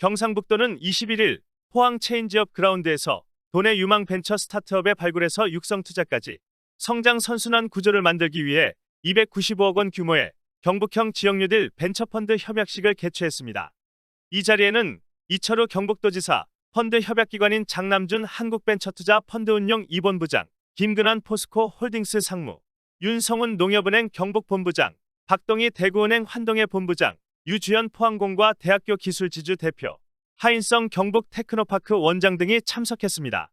경상북도는 21일 포항 체인지업 그라운드에서 도내 유망 벤처 스타트업의 발굴에서 육성 투자까지 성장 선순환 구조를 만들기 위해 295억 원 규모의 경북형 지역뉴딜 벤처펀드 협약식을 개최했습니다. 이 자리에는 이철우 경북도지사 펀드 협약기관인 장남준 한국벤처투자 펀드운용 2본부장, 김근환 포스코 홀딩스 상무, 윤성훈 농협은행 경북본부장, 박동희 대구은행 환동의 본부장, 유주연 포항공과 대학교 기술지주 대표, 하인성 경북 테크노파크 원장 등이 참석했습니다.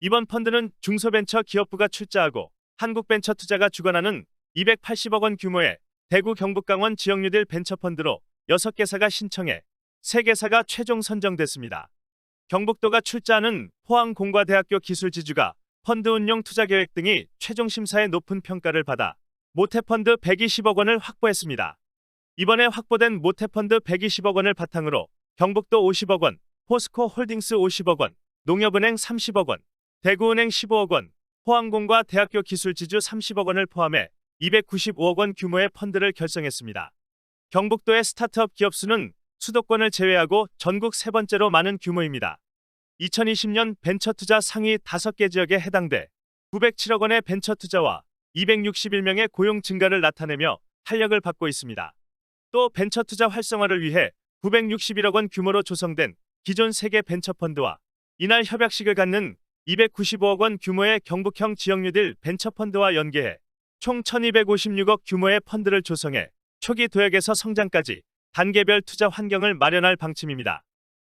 이번 펀드는 중소벤처 기업부가 출자하고 한국벤처투자가 주관하는 280억 원 규모의 대구 경북 강원 지역 뉴딜 벤처펀드로 6개사가 신청해 3개사가 최종 선정됐습니다. 경북도가 출자하는 포항공과대학교 기술지주가 펀드 운용 투자 계획 등이 최종 심사에 높은 평가를 받아 모태펀드 120억 원을 확보했습니다. 이번에 확보된 모태펀드 120억 원을 바탕으로 경북도 50억 원, 포스코 홀딩스 50억 원, 농협은행 30억 원, 대구은행 15억 원, 포항공과 대학교 기술지주 30억 원을 포함해 295억 원 규모의 펀드를 결성했습니다. 경북도의 스타트업 기업 수는 수도권을 제외하고 전국 세 번째로 많은 규모입니다. 2020년 벤처 투자 상위 5개 지역에 해당돼 907억 원의 벤처 투자와 261명의 고용 증가를 나타내며 활력을 받고 있습니다. 또 벤처 투자 활성화를 위해 961억 원 규모로 조성된 기존 세계 벤처 펀드와 이날 협약식을 갖는 295억 원 규모의 경북형 지역뉴딜 벤처 펀드와 연계해 총 1256억 규모의 펀드를 조성해 초기 도약에서 성장까지 단계별 투자 환경을 마련할 방침입니다.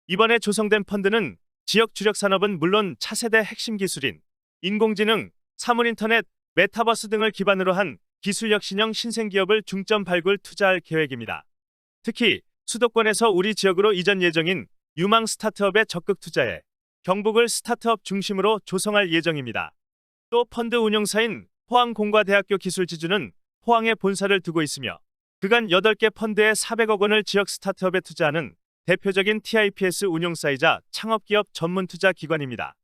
이번에 조성된 펀드는 지역 주력 산업은 물론 차세대 핵심 기술인 인공지능, 사물인터넷, 메타버스 등을 기반으로 한 기술력 신형 신생기업을 중점 발굴 투자할 계획입니다. 특히 수도권에서 우리 지역으로 이전 예정인 유망 스타트업에 적극 투자해 경북을 스타트업 중심으로 조성할 예정입니다. 또 펀드 운용사인 포항공과대학교 기술지주는 포항에 본사를 두고 있으며 그간 8개 펀드에 400억 원을 지역 스타트업에 투자하는 대표적인 TIPS 운용사이자 창업기업 전문 투자 기관입니다.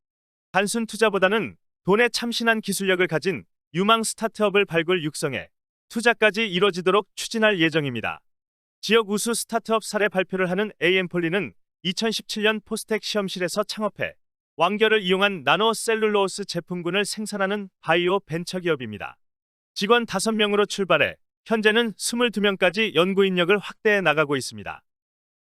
단순 투자보다는 돈에 참신한 기술력을 가진 유망 스타트업을 발굴 육성해 투자까지 이뤄지도록 추진할 예정입니다. 지역 우수 스타트업 사례 발표를 하는 AM폴리는 2017년 포스텍 시험실에서 창업해 완결을 이용한 나노 셀룰로스 제품군을 생산하는 바이오 벤처 기업입니다. 직원 5명으로 출발해 현재는 22명까지 연구 인력을 확대해 나가고 있습니다.